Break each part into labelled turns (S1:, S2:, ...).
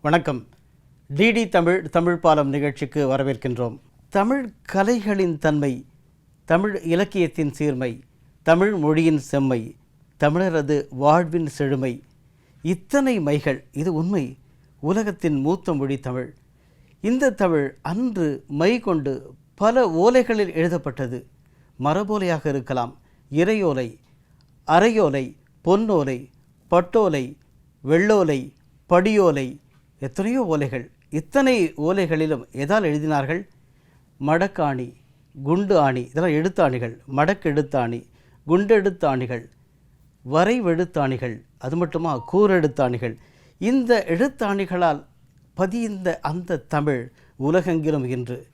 S1: வணக்கம். டிடி தமிழ் தமிழ் பாலம் நிகழ்ச்சிக்கு வரவேற்கின்றோம். தமிழ் கலைகளின் தன்மை தமிழ் இலக்கியத்தின் சீர்மை தமிழ் மொழியின் செம்மை தமிழரது வாழ்வின் செழுமை. இத்தனை மைகள் இது உண்மை. உலகத்தின் மூத்த மொழி தமிழ். இந்த தமிழ் அன்று மை கொண்டு பல ஓலைகளில் எழுதப்பட்டது. மரபோலையாக இருக்கலாம். இறையோலை அரையோலை பொன்னோலை பட்டோலை வெள்ளோலை படியோலை எத்தனையோ ஓலைகள். இத்தனை ஓலைகளிலும் எதால் எழுதினார்கள்? மடக்காணி குண்டு ஆணி இதெல்லாம் எழுத்தாணிகள். மடக்கு எழுத்தாணி குண்டெழுத்தாணிகள் வரைவெழுத்தாணிகள் அது மட்டுமா? கூரெழுத்தாணிகள் இந்த எழுத்தாணிகளால் பதிந்த அந்த தமிழ் உலகெங்கிலும் இன்று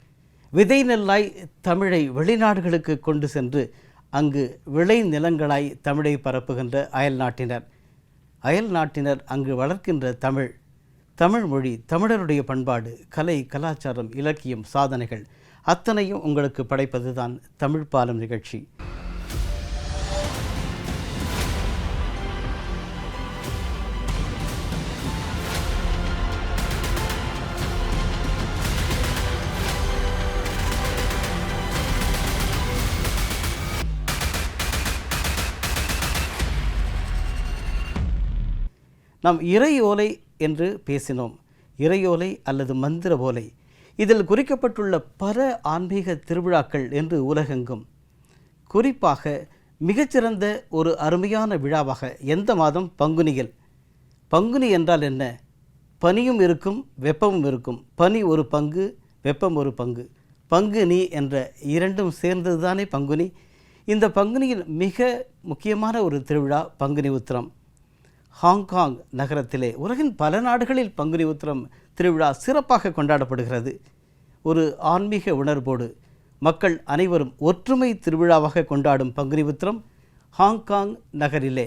S1: விதை நெல்லாய் தமிழை வெளிநாடுகளுக்கு கொண்டு சென்று அங்கு விளை நிலங்களாய் தமிழை பரப்புகின்ற அயல் நாட்டினர். அயல் நாட்டினர் அங்கு வளர்க்கின்ற தமிழ் தமிழ் மொழி தமிழருடைய பண்பாடு கலை கலாச்சாரம் இலக்கியம் சாதனைகள் அத்தனையும் உங்களுக்கு படைப்பதுதான் தமிழ் பாலம் நிகழ்ச்சி. நாம் இறை ஓலை என்று பேசினோம். இறையோலை அல்லது மந்திர ஓலை. இதில் குறிக்கப்பட்டுள்ள பல ஆன்மீக திருவிழாக்கள் என்று உலகெங்கும். குறிப்பாக மிகச்சிறந்த ஒரு அருமையான விழாவாக எந்த மாதம்? பங்குனியில். பங்குனி என்றால் என்ன? பனியும் இருக்கும் வெப்பமும் இருக்கும். பனி ஒரு பங்கு வெப்பம் ஒரு பங்கு. பங்குனி என்ற இரண்டும் சேர்ந்தது தானே பங்குனி? இந்த பங்குனியில் மிக முக்கியமான ஒரு திருவிழா பங்குனி உத்திரம். ஹாங்காங் நகரத்திலே உலகின் பல நாடுகளில் பங்குனி உத்திரம் திருவிழா சிறப்பாக கொண்டாடப்படுகிறது. ஒரு ஆன்மீக உணர்வோடு மக்கள் அனைவரும் ஒற்றுமை திருவிழாவாக கொண்டாடும் பங்குனி உத்திரம் ஹாங்காங் நகரிலே.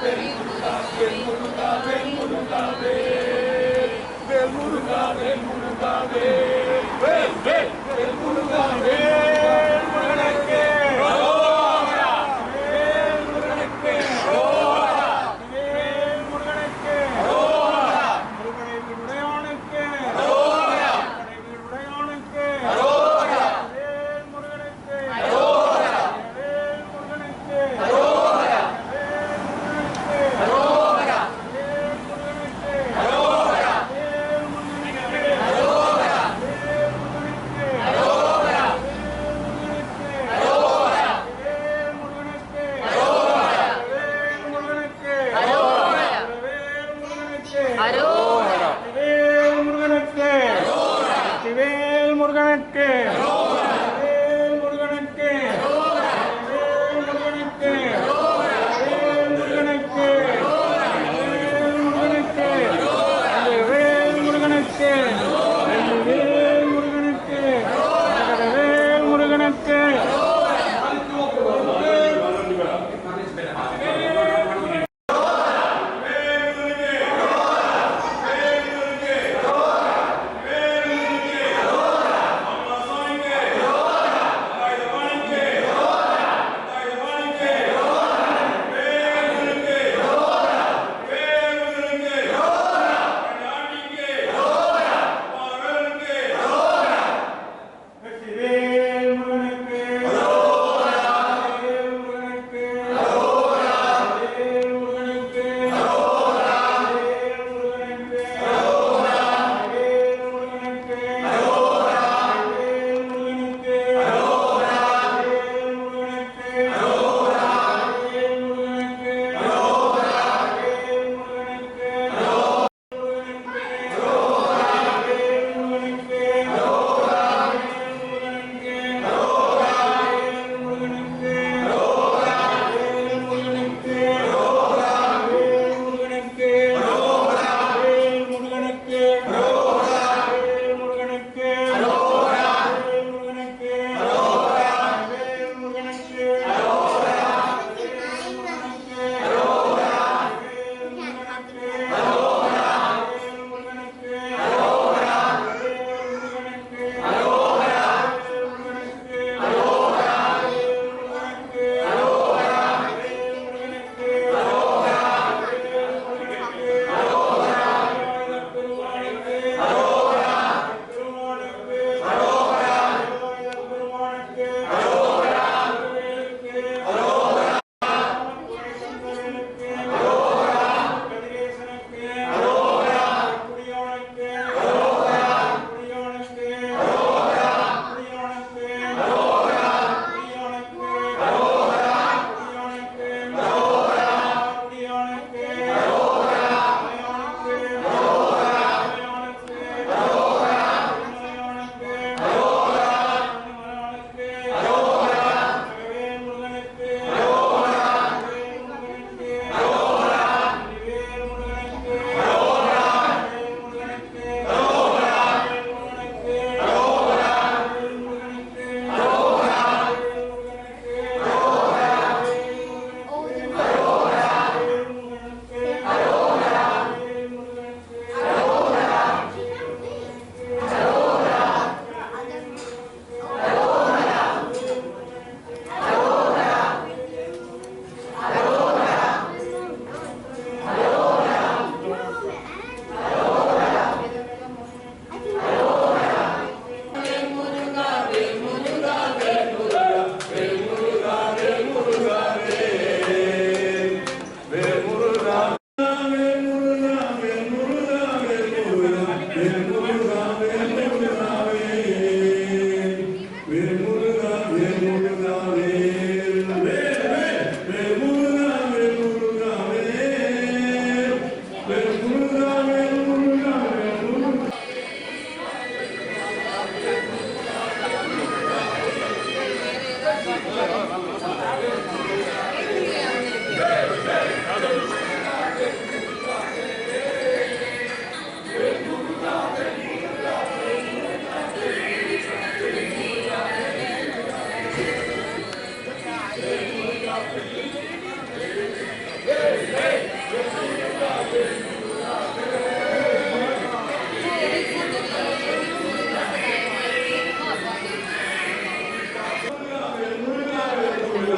S2: Kabe, Kabe, Kabe.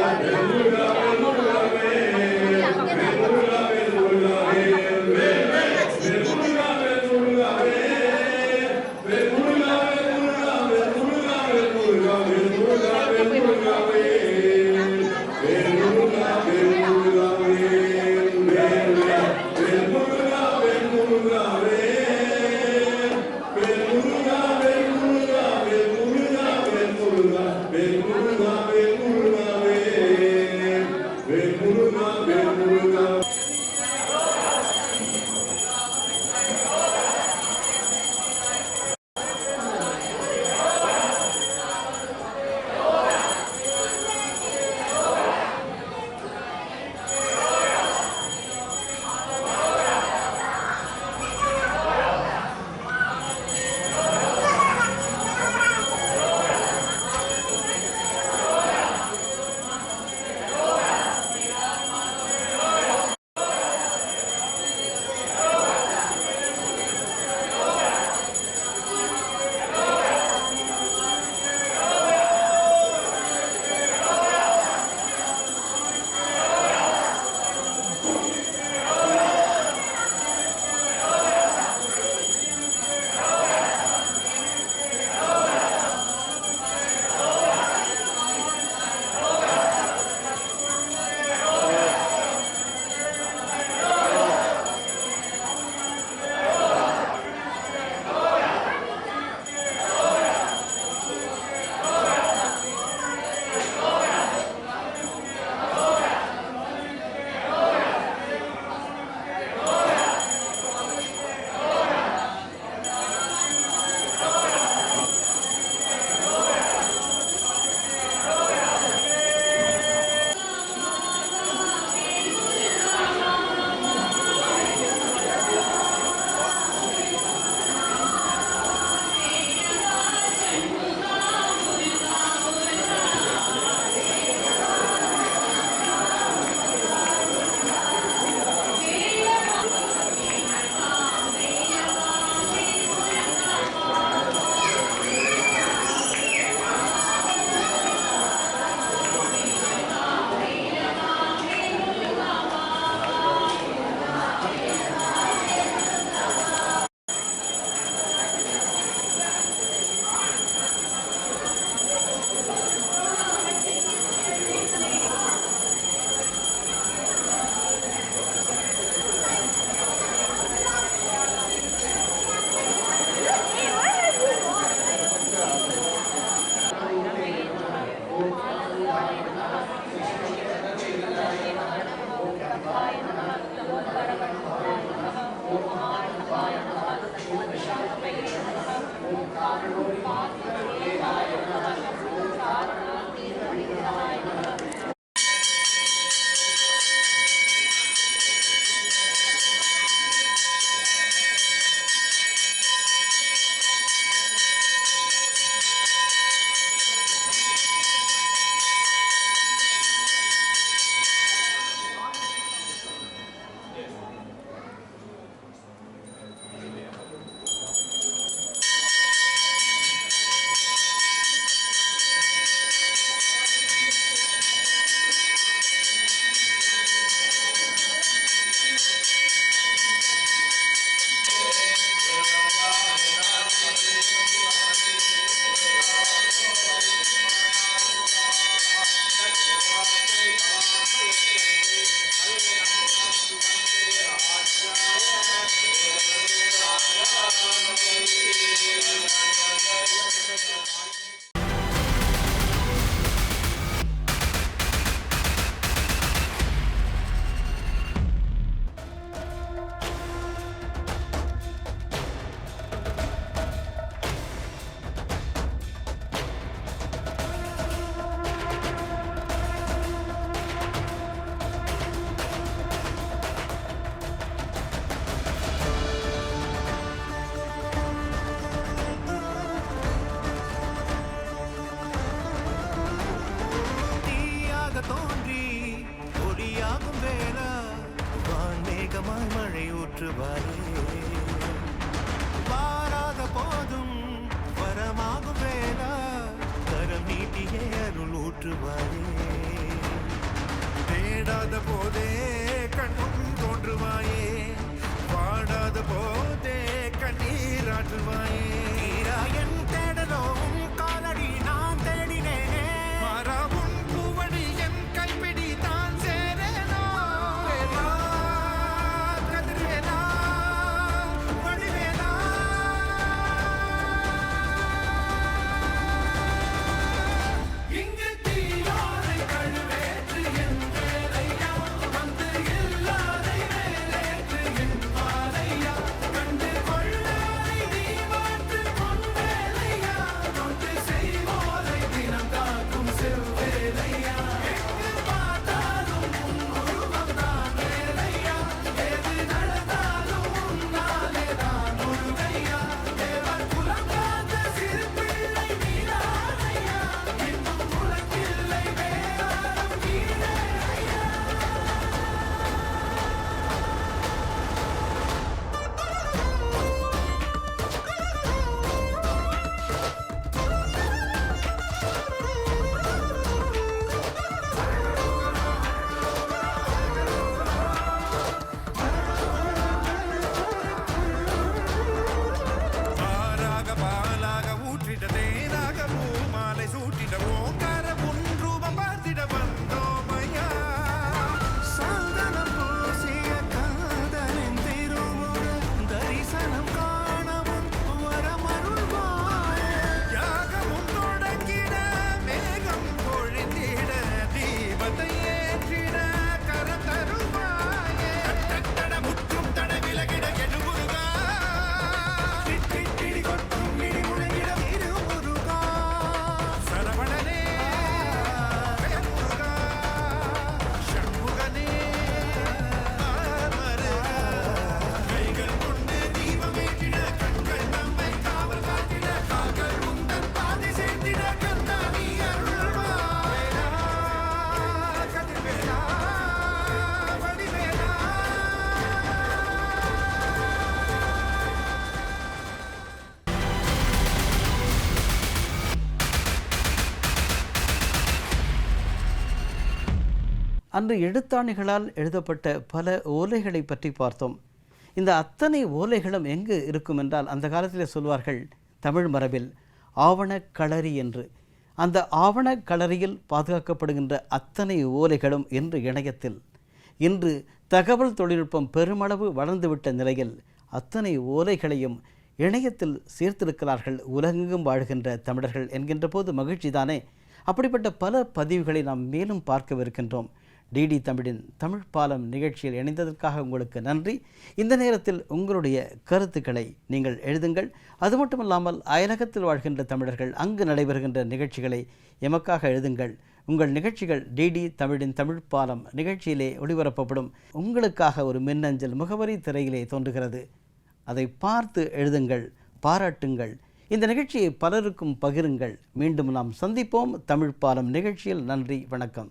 S2: Hallelujah.
S1: அன்று எழுத்தாணிகளால் எழுதப்பட்ட பல ஓலைகளை பற்றி பார்த்தோம். இந்த அத்தனை ஓலைகளும் எங்கு இருக்கும் என்றால் அந்த காலத்தில் சொல்வார்கள் தமிழ் மரபில் ஆவண களரி என்று. அந்த ஆவணக் களரியில் பாதுகாக்கப்படுகின்ற அத்தனை ஓலைகளும் இன்று இணையத்தில். இன்று தகவல் தொழில்நுட்பம் பெருமளவு வளர்ந்துவிட்ட நிலையில் அத்தனை ஓலைகளையும் இணையத்தில் சேர்த்திருக்கிறார்கள் உலகெங்கும் வாழ்கின்ற தமிழர்கள் என்கின்ற போது மகிழ்ச்சிதானே. அப்படிப்பட்ட பல பதிவுகளை நாம் மேலும் பார்க்கவிருக்கின்றோம். டிடி தமிழின் தமிழ் பாலம் நிகழ்ச்சியில் இணைந்ததற்காக உங்களுக்கு நன்றி. இந்த நேரத்தில் உங்களுடைய கருத்துக்களை நீங்கள் எழுதுங்கள். அது மட்டுமல்லாமல் அயலகத்தில் வாழ்கின்ற தமிழர்கள் அங்கு நடைபெறுகின்ற நிகழ்ச்சிகளை எமக்காக எழுதுங்கள். உங்கள் நிகழ்ச்சிகள் டிடி தமிழின் தமிழ் பாலம் நிகழ்ச்சியிலே ஒளிபரப்பப்படும். உங்களுக்காக ஒரு மின்னஞ்சல் முகவரி திரையிலே தோன்றுகிறது. அதை பார்த்து எழுதுங்கள் பாராட்டுங்கள். இந்த நிகழ்ச்சியை பலருக்கும் பகிருங்கள். மீண்டும் நாம் சந்திப்போம் தமிழ் பாலம் நிகழ்ச்சியில். நன்றி வணக்கம்.